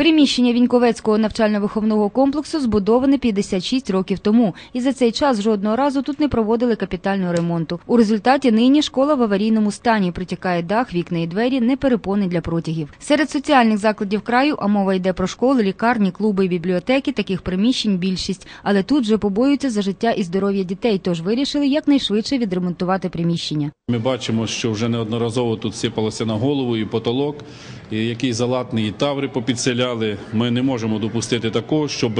Приміщення Віньковецького навчально-виховного комплексу збудоване 56 років тому, і за цей час жодного разу тут не проводили капітального ремонту. У результаті нині школа в аварійному стані протікає дах, вікна і двері, не перепони для протягів. Серед соціальних закладів краю, а мова йде про школи, лікарні, клуби і бібліотеки, таких приміщень більшість. Але тут вже побоюються за життя і здоров'я дітей, тож вирішили якнайшвидше відремонтувати приміщення. Ми бачимо, що вже неодноразово тут сипалося на голову і потолок, і який залатний, і таври попідселяли. Ми не можемо допустити такого, щоб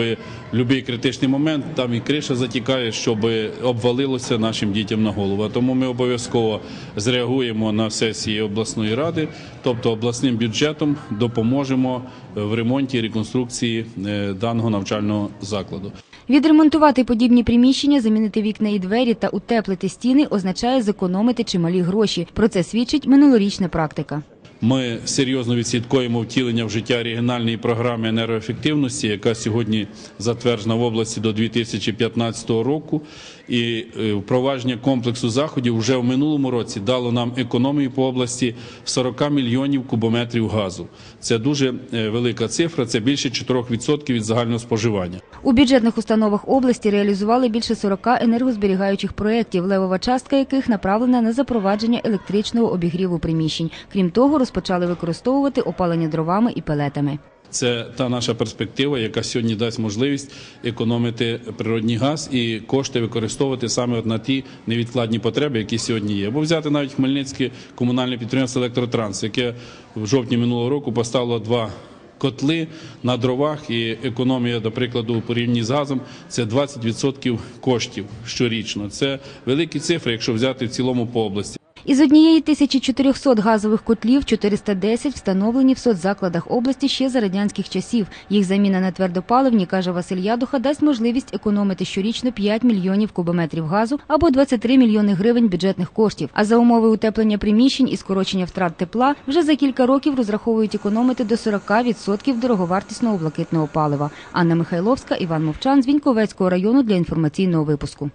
будь-який критичний момент там і криша затікає, щоб обвалилося нашим дітям на голову. Тому ми обов'язково зреагуємо на сесії обласної ради, тобто обласним бюджетом допоможемо в ремонті і реконструкції е, даного навчального закладу. Відремонтувати подібні приміщення, замінити вікна і двері та утеплити стіни означає зекономити чималі гроші. Про це свідчить минулорічна практика. Ми серйозно відслідкуємо втілення в життя регіональної програми енергоефективності, яка сьогодні затверджена в області до 2015 року. І е, впровадження комплексу заходів вже в минулому році дало нам економію по області 40 мільйонів кубометрів газу. Це дуже е, велика цифра. Це більше 4% від загального споживання. У бюджетних установах області реалізували більше 40 енергозберігаючих проєктів, левова частка яких направлена на запровадження електричного обігріву приміщень. Крім того, розпочали використовувати опалення дровами і пелетами. Це та наша перспектива, яка сьогодні дасть можливість економити природний газ і кошти використовувати саме на ті невідкладні потреби, які сьогодні є. Бо взяти навіть Хмельницьке комунальне підприємство Електротранс, яке в жовтні минулого року поставило два. Котли на дровах і економія, до прикладу, у порівнянні з газом це 20% коштів щорічно. Це великі цифри, якщо взяти в цілому по області. Із однієї 1400 газових котлів 410 встановлені в соцзакладах області ще за радянських часів. Їх заміна на твердопаливні, каже Василь Ядуха, дасть можливість економити щорічно 5 мільйонів кубометрів газу або 23 мільйони гривень бюджетних коштів. А за умови утеплення приміщень і скорочення втрат тепла вже за кілька років розраховують економити до 40% дороговартісного блакитного палива. Анна Михайловська, Іван Мовчан з Віньковецького району для інформаційного випуску.